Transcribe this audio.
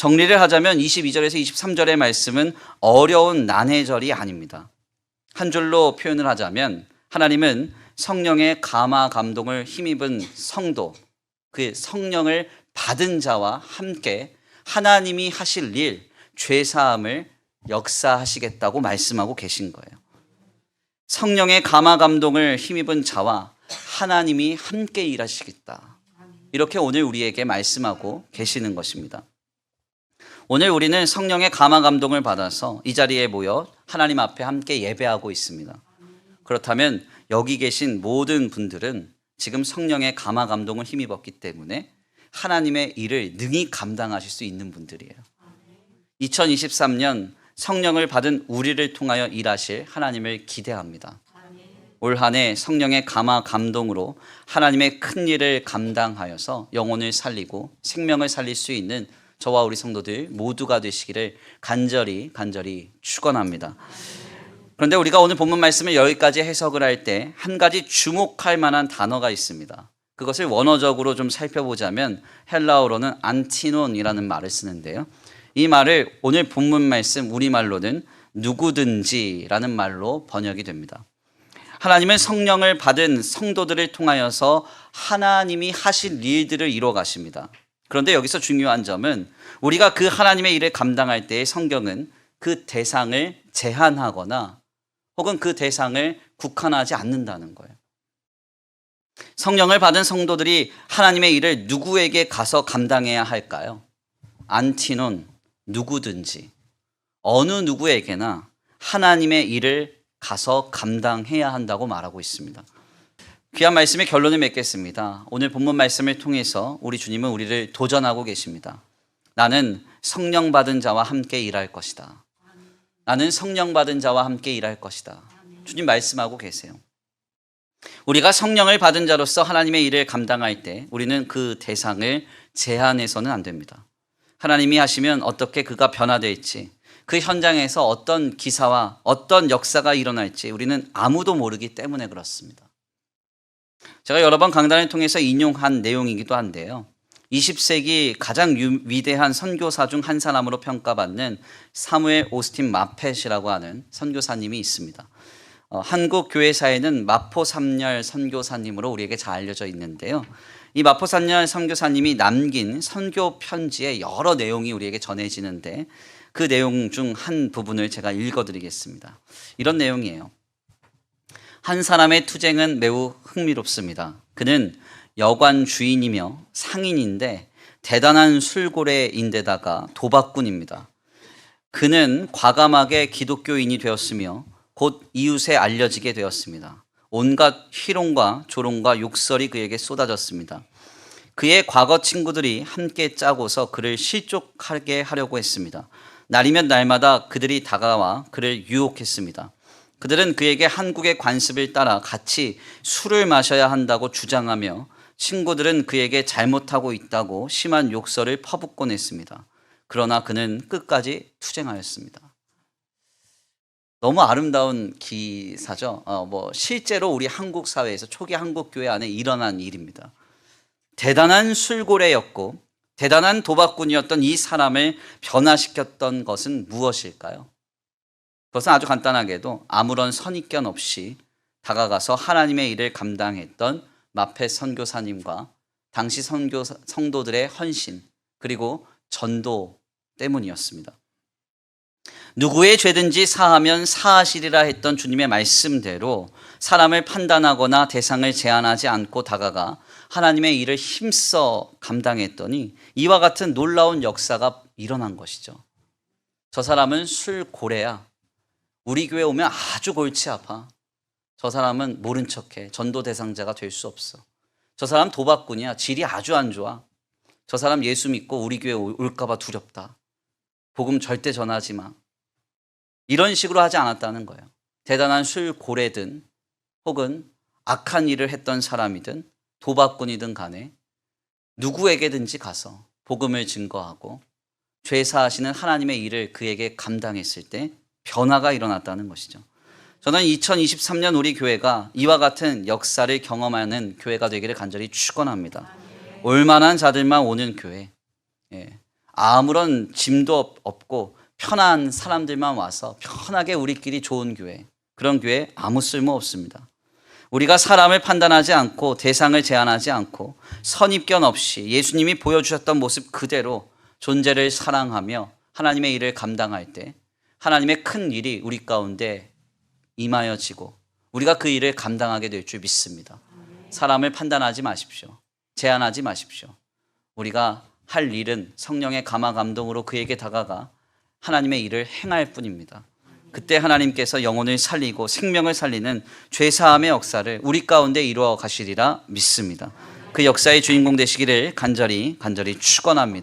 정리를 하자면 22절에서 23절의 말씀은 어려운 난해절이 아닙니다. 한 줄로 표현을 하자면 하나님은 성령의 감화 감동을 힘입은 성도, 그 성령을 받은 자와 함께 하나님이 하실 일, 죄 사함을 역사하시겠다고 말씀하고 계신 거예요. 성령의 감화 감동을 힘입은 자와 하나님이 함께 일하시겠다. 이렇게 오늘 우리에게 말씀하고 계시는 것입니다. 오늘 우리는 성령의 감화 감동을 받아서 이 자리에 모여 하나님 앞에 함께 예배하고 있습니다. 그렇다면 여기 계신 모든 분들은 지금 성령의 감화 감동을 힘입었기 때문에 하나님의 일을 능히 감당하실 수 있는 분들이에요. 2023년 성령을 받은 우리를 통하여 일하실 하나님을 기대합니다. 올 한 해 성령의 감화 감동으로 하나님의 큰 일을 감당하여서 영혼을 살리고 생명을 살릴 수 있는 저와 우리 성도들 모두가 되시기를 간절히 간절히 축원합니다. 그런데 우리가 오늘 본문 말씀을 여기까지 해석을 할 때 한 가지 주목할 만한 단어가 있습니다. 그것을 원어적으로 좀 살펴보자면 헬라어로는 안티논이라는 말을 쓰는데요. 이 말을 오늘 본문 말씀 우리말로는 누구든지라는 말로 번역이 됩니다. 하나님은 성령을 받은 성도들을 통하여서 하나님이 하실 일들을 이루어 가십니다. 그런데 여기서 중요한 점은 우리가 그 하나님의 일을 감당할 때의 성경은 그 대상을 제한하거나 혹은 그 대상을 국한하지 않는다는 거예요. 성령을 받은 성도들이 하나님의 일을 누구에게 가서 감당해야 할까요? 안티논, 누구든지, 어느 누구에게나 하나님의 일을 가서 감당해야 한다고 말하고 있습니다. 귀한 말씀의 결론을 맺겠습니다. 오늘 본문 말씀을 통해서 우리 주님은 우리를 도전하고 계십니다. 나는 성령 받은 자와 함께 일할 것이다. 나는 성령 받은 자와 함께 일할 것이다. 주님 말씀하고 계세요. 우리가 성령을 받은 자로서 하나님의 일을 감당할 때 우리는 그 대상을 제한해서는 안 됩니다. 하나님이 하시면 어떻게 그가 변화될지 그 현장에서 어떤 기사와 어떤 역사가 일어날지 우리는 아무도 모르기 때문에 그렇습니다. 제가 여러 번 강단을 통해서 인용한 내용이기도 한데요. 20세기 가장 유, 위대한 선교사 중 한 사람으로 평가받는 사무엘 오스틴 마펫이라고 하는 선교사님이 있습니다. 어, 한국 교회사에는 마포 삼열 선교사님으로 우리에게 잘 알려져 있는데요. 이 마포 삼열 선교사님이 남긴 선교 편지의 여러 내용이 우리에게 전해지는데 그 내용 중 한 부분을 제가 읽어드리겠습니다. 이런 내용이에요. 한 사람의 투쟁은 매우 흥미롭습니다. 그는 여관 주인이며 상인인데 대단한 술고래인데다가 도박꾼입니다. 그는 과감하게 기독교인이 되었으며 곧 이웃에 알려지게 되었습니다. 온갖 희롱과 조롱과 욕설이 그에게 쏟아졌습니다. 그의 과거 친구들이 함께 짜고서 그를 실족하게 하려고 했습니다. 날이면 날마다 그들이 다가와 그를 유혹했습니다. 그들은 그에게 한국의 관습을 따라 같이 술을 마셔야 한다고 주장하며 친구들은 그에게 잘못하고 있다고 심한 욕설을 퍼붓곤 했습니다. 그러나 그는 끝까지 투쟁하였습니다. 너무 아름다운 기사죠. 어, 뭐 실제로 우리 한국 사회에서 초기 한국 교회 안에 일어난 일입니다. 대단한 술고래였고 대단한 도박꾼이었던 이 사람을 변화시켰던 것은 무엇일까요? 그것은 아주 간단하게도 아무런 선입견 없이 다가가서 하나님의 일을 감당했던 마페 선교사님과 당시 선교 성도들의 헌신 그리고 전도 때문이었습니다. 누구의 죄든지 사하면 사하시리라 했던 주님의 말씀대로 사람을 판단하거나 대상을 제한하지 않고 다가가 하나님의 일을 힘써 감당했더니 이와 같은 놀라운 역사가 일어난 것이죠. 저 사람은 술고래야. 우리 교회 오면 아주 골치 아파. 저 사람은 모른 척해. 전도 대상자가 될 수 없어. 저 사람 도박꾼이야. 질이 아주 안 좋아. 저 사람 예수 믿고 우리 교회 올까봐 두렵다. 복음 절대 전하지 마. 이런 식으로 하지 않았다는 거예요. 대단한 술고래든 혹은 악한 일을 했던 사람이든 도박꾼이든 간에 누구에게든지 가서 복음을 증거하고 죄 사하시는 하나님의 일을 그에게 감당했을 때 변화가 일어났다는 것이죠. 저는 2023년 우리 교회가 이와 같은 역사를 경험하는 교회가 되기를 간절히 축원합니다. 올만한 자들만 오는 교회. 예. 아무런 짐도 없- 없고 편한 사람들만 와서 편하게 우리끼리 좋은 교회 그런 교회 아무 쓸모 없습니다. 우리가 사람을 판단하지 않고 대상을 제한하지 않고 선입견 없이 예수님이 보여주셨던 모습 그대로 존재를 사랑하며 하나님의 일을 감당할 때 하나님의 큰 일이 우리 가운데 임하여지고 우리가 그 일을 감당하게 될 줄 믿습니다. 사람을 판단하지 마십시오. 제한하지 마십시오. 우리가 할 일은 성령의 감화 감동으로 그에게 다가가 하나님의 일을 행할 뿐입니다. 그때 하나님께서 영혼을 살리고 생명을 살리는 죄사함의 역사를 우리 가운데 이루어 가시리라 믿습니다. 그 역사의 주인공 되시기를 간절히 간절히 축원합니다.